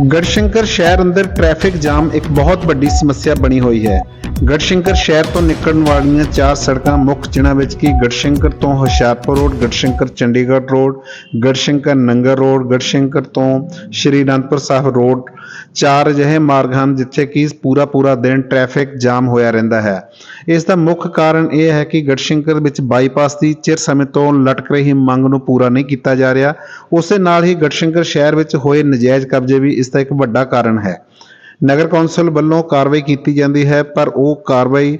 ਗੜਸ਼ੰਕਰ ਸ਼ਹਿਰ ਅੰਦਰ traffic jam ਇੱਕ ਬਹੁਤ ਵੱਡੀ ਸਮੱਸਿਆ ਬਣੀ ਹੋਈ ਹੈ। ਗੜਸ਼ੰਕਰ ਸ਼ਹਿਰ ਤੋਂ ਨਿਕਲਣ ਵਾਲੀਆਂ ਚਾਰ ਸੜਕਾਂ ਮੁੱਖ ਜਿਨ੍ਹਾਂ ਵਿੱਚ ਕਿ ਗੜਸ਼ੰਕਰ ਤੋਂ Hoshiarpur road, Garhshankar Chandigarh road, Garhshankar Nangal road, Garhshankar ਤੋਂ ਸ਼੍ਰੀ ਅਨੰਦਪੁਰ ਸਾਹਿਬ ਰੋਡ। ਚਾਰ ਅਜਿਹੇ ਮਾਰਗ ਹਨ ਜਿੱਥੇ ਕਿ ਪੂਰਾ ਪੂਰਾ ਦਿਨ ਟ੍ਰੈਫਿਕ ਜਾਮ ਹੋਇਆ ਰਹਿੰਦਾ ਹੈ। ਇਸ ਦਾ ਮੁੱਖ ਕਾਰਨ ਇਹ ਹੈ ਕਿ ਗੜਸ਼ੰਕਰ ਵਿੱਚ ਬਾਈਪਾਸ ਦੀ ਚਿਰ ਸਮੇਂ ਤੋਂ ਲਟਕ ਰਹੀ ਮੰਗ ਨੂੰ ਪੂਰਾ ਨਹੀਂ ਕੀਤਾ ਜਾ ਰਿਹਾ। ਉਸੇ ਨਾਲ ਹੀ ਗੜਸ਼ੰਕਰ ਸ਼ਹਿਰ ਵਿੱਚ ਹੋਏ ਨਜਾਇਜ਼ ਕਬਜ਼ੇ ਵੀ ਇਸ ਦਾ ਇੱਕ ਵੱਡਾ ਕਾਰਨ ਹੈ। ਨਗਰ ਕੌਂਸਲ ਵੱਲੋਂ ਕਾਰਵਾਈ ਕੀਤੀ ਜਾਂਦੀ ਹੈ ਪਰ ਉਹ ਕਾਰਵਾਈ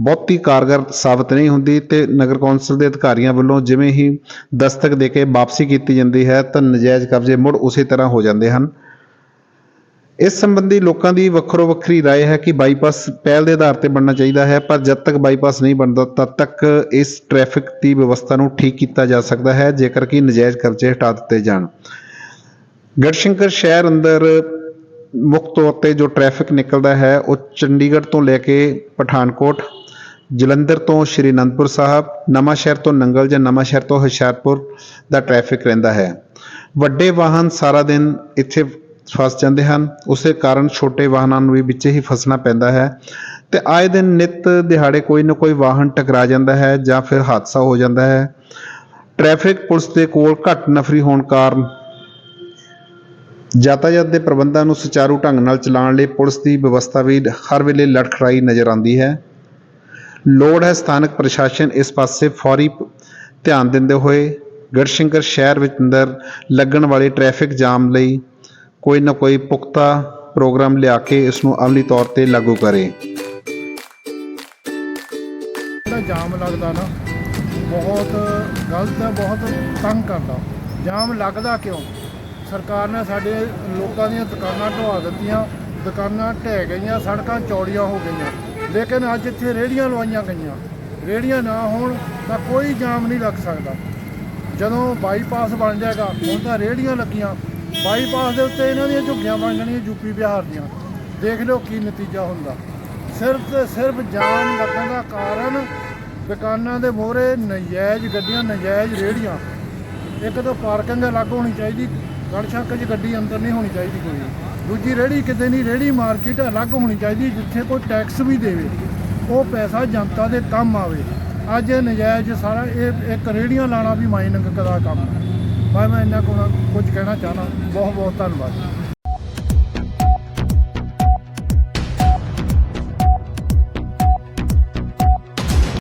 ਬਹੁਤੀ ਕਾਰਗਰ ਸਾਬਤ ਨਹੀਂ ਹੁੰਦੀ ਤੇ ਨਗਰ ਕੌਂਸਲ ਦੇ ਅਧਿਕਾਰੀਆਂ ਵੱਲੋਂ ਜਿਵੇਂ ਹੀ ਦਸਤਕ ਦੇ ਕੇ ਵਾਪਸੀ ਕੀਤੀ ਜਾਂਦੀ ਹੈ ਤਾਂ ਨਜਾਇਜ਼ ਕਬਜ਼ੇ ਮੁੜ ਉਸੇ ਤਰ੍ਹਾਂ ਹੋ ਜਾਂਦੇ ਹਨ ਇਸ ਸੰਬੰਧੀ ਲੋਕਾਂ ਦੀ ਵੱਖਰੋ ਵੱਖਰੀ رائے ਹੈ ਕਿ ਬਾਈਪਾਸ ਪਹਿਲ ਦੇ ਆਧਾਰ ਤੇ ਬਣਨਾ ਚਾਹੀਦਾ ਹੈ ਪਰ ਜਦ ਤੱਕ ਬਾਈਪਾਸ ਨਹੀਂ ਬਣਦਾ ਤਦ ਤੱਕ ਇਸ ਟ੍ਰੈਫਿਕ ਦੀ ਵਿਵਸਥਾ ਨੂੰ ਠੀਕ ਕੀਤਾ ਜਾ ਸਕਦਾ ਹੈ ਜੇਕਰ ਕਿ ਨਜਾਇਜ਼ ਕਬਜ਼ੇ ਹਟਾ ਦਿੱਤੇ ਜਾਣ ਗੜਸ਼ੰਕਰ ਸ਼ਹਿਰ ਅੰਦਰ ਮੁੱਖ ਤੌਰ ਤੇ ਜੋ ਟ੍ਰੈਫਿਕ ਨਿਕਲਦਾ ਹੈ, ਉਹ ਚੰਡੀਗੜ੍ਹ ਤੋਂ ਲੈ ਕੇ ਪਠਾਨਕੋਟ, ਜਲੰਧਰ ਤੋਂ ਸ਼੍ਰੀ ਅਨੰਦਪੁਰ ਸਾਹਿਬ ਨਵਾਂ ਸ਼ਹਿਰ ਤੋਂ ਨੰਗਲ ਜਾਂ ਨਵਾਂ ਸ਼ਹਿਰ ਤੋਂ ਹੁਸ਼ਿਆਰਪੁਰ ਦਾ ਟ੍ਰੈਫਿਕ ਰਹਿੰਦਾ ਹੈ। ਵੱਡੇ ਵਾਹਨ ਸਾਰਾ ਦਿਨ ਇੱਥੇ ਫਸ ਜਾਂਦੇ ਹਨ। ਉਸੇ ਕਾਰਨ ਛੋਟੇ ਵਾਹਨਾਂ ਨੂੰ ਵੀ ਵਿੱਚ ਹੀ ਫਸਣਾ ਪੈਂਦਾ ਹੈ ਤੇ ਆਏ ਦਿਨ ਨਿਤ ਦਿਹਾੜੇ ਕੋਈ ਨਾ ਕੋਈ ਵਾਹਨ ਟਕਰਾ ਜਾਂਦਾ ਹੈ ਜਾਂ ਫਿਰ ਹਾਦਸਾ ਹੋ ਜਾਂਦਾ ਹੈ। ਟ੍ਰੈਫਿਕ ਪੁਲਿਸ ਦੇ ਕੋਲ ਘੱਟ ਨਫਰੀ ਹੋਣ ਕਾਰਨ ਯਾਤਾਯਾਤ ਦੇ ਪ੍ਰਬੰਧਾਂ ਨੂੰ ਸੁਚਾਰੂ ਢੰਗ ਨਾਲ ਚਲਾਉਣ ਲਈ ਪੁਲਿਸ ਦੀ ਵਿਵਸਥਾ ਵੀ ਹਰ ਵੇਲੇ ਲਟਖੜਾਈ ਨਜ਼ਰ ਆਉਂਦੀ ਹੈ। ਲੋੜ ਹੈ ਸਥਾਨਕ ਪ੍ਰਸ਼ਾਸਨ ਇਸ ਪਾਸੇ ਫੌਰੀ ਧਿਆਨ ਦਿੰਦੇ ਹੋਏ ਗੜਸ਼ੰਕਰ ਸ਼ਹਿਰ ਵਿੱਚ ਅੰਦਰ ਲੱਗਣ ਵਾਲੇ ਟ੍ਰੈਫਿਕ ਜਾਮ ਲਈ ਕੋਈ ਨਾ ਕੋਈ ਪੁਖਤਾ ਪ੍ਰੋਗਰਾਮ ਲਿਆ ਕੇ ਇਸ ਨੂੰ ਅਮਲੀ ਤੌਰ ਤੇ ਲਾਗੂ ਕਰੇ। ਜਿਹੜਾ ਜਾਮ ਲੱਗਦਾ ਨਾ, ਬਹੁਤ ਗਲਤ ਹੈ, ਬਹੁਤ ਤੰਗ ਕਰਦਾ। ਜਾਮ ਲੱਗਦਾ ਕਿਉਂ? ਸਰਕਾਰ ਨੇ ਸਾਡੇ ਲੋਕਾਂ ਦੀਆਂ ਦੁਕਾਨਾਂ ਢਵਾ ਦਿੱਤੀਆਂ, ਦੁਕਾਨਾਂ ਢਹਿ ਗਈਆਂ, ਸੜਕਾਂ ਚੌੜੀਆਂ ਹੋ ਗਈਆਂ। ਲੇਕਿਨ ਅੱਜ ਇੱਥੇ ਰੇਹੜੀਆਂ ਲਵਾਈਆਂ ਗਈਆਂ। ਰੇਹੜੀਆਂ ਨਾ ਹੋਣ ਤਾਂ ਕੋਈ ਜਾਮ ਨਹੀਂ ਲੱਗ ਸਕਦਾ। ਜਦੋਂ ਬਾਈਪਾਸ ਬਣ ਜਾਏਗਾ, ਹੁਣ ਤਾਂ ਰੇਹੜੀਆਂ ਲੱਗੀਆਂ। ਬਾਈਪਾਸ ਦੇ ਉੱਤੇ ਇਹਨਾਂ ਦੀਆਂ ਝੁੱਗੀਆਂ ਬਣ ਜਾਣੀਆਂ ਯੂਪੀ ਬਿਹਾਰ ਦੀਆਂ। ਦੇਖ ਲਓ ਕੀ ਨਤੀਜਾ ਹੁੰਦਾ। ਸਿਰਫ ਤੇ ਸਿਰਫ ਜਾਮ ਲੱਗਣ ਦਾ ਕਾਰਨ ਦੁਕਾਨਾਂ ਦੇ ਮੋਹਰੇ ਨਜਾਇਜ਼ ਗੱਡੀਆਂ, ਨਜਾਇਜ਼ ਰੇਹੜੀਆਂ। ਇੱਕ ਤਾਂ ਪਾਰਕਿੰਗ ਅਲੱਗ ਹੋਣੀ ਚਾਹੀਦੀ ਗੜਸ਼ੱਕ 'ਚ ਗੱਡੀ ਅੰਦਰ ਨਹੀਂ ਹੋਣੀ ਚਾਹੀਦੀ ਕੋਈ। ਦੂਜੀ ਰੇਹੜੀ ਕਿਤੇ ਨਹੀਂ, ਰੇਹੜੀ ਮਾਰਕੀਟ ਅਲੱਗ ਹੋਣੀ ਚਾਹੀਦੀ, ਜਿੱਥੇ ਕੋਈ ਟੈਕਸ ਵੀ ਦੇਵੇ। ਉਹ ਪੈਸਾ ਜਨਤਾ ਦੇ ਕੰਮ ਆਵੇ। ਅੱਜ ਇਹ ਨਜਾਇਜ਼ ਸਾਰਾ ਇਹ ਇੱਕ ਰੇਹੜੀਆਂ ਲਾਣਾ ਵੀ ਮਾਈਨਿੰਗ ਦਾ ਕੰਮ। ਹੈ। ਮੈਂ ਮੈਂ ਇੰਨਾ ਕੁਝ ਕਹਿਣਾ ਚਾਹਨਾ। ਬਹੁਤ ਬਹੁਤ ਧੰਨਵਾਦ।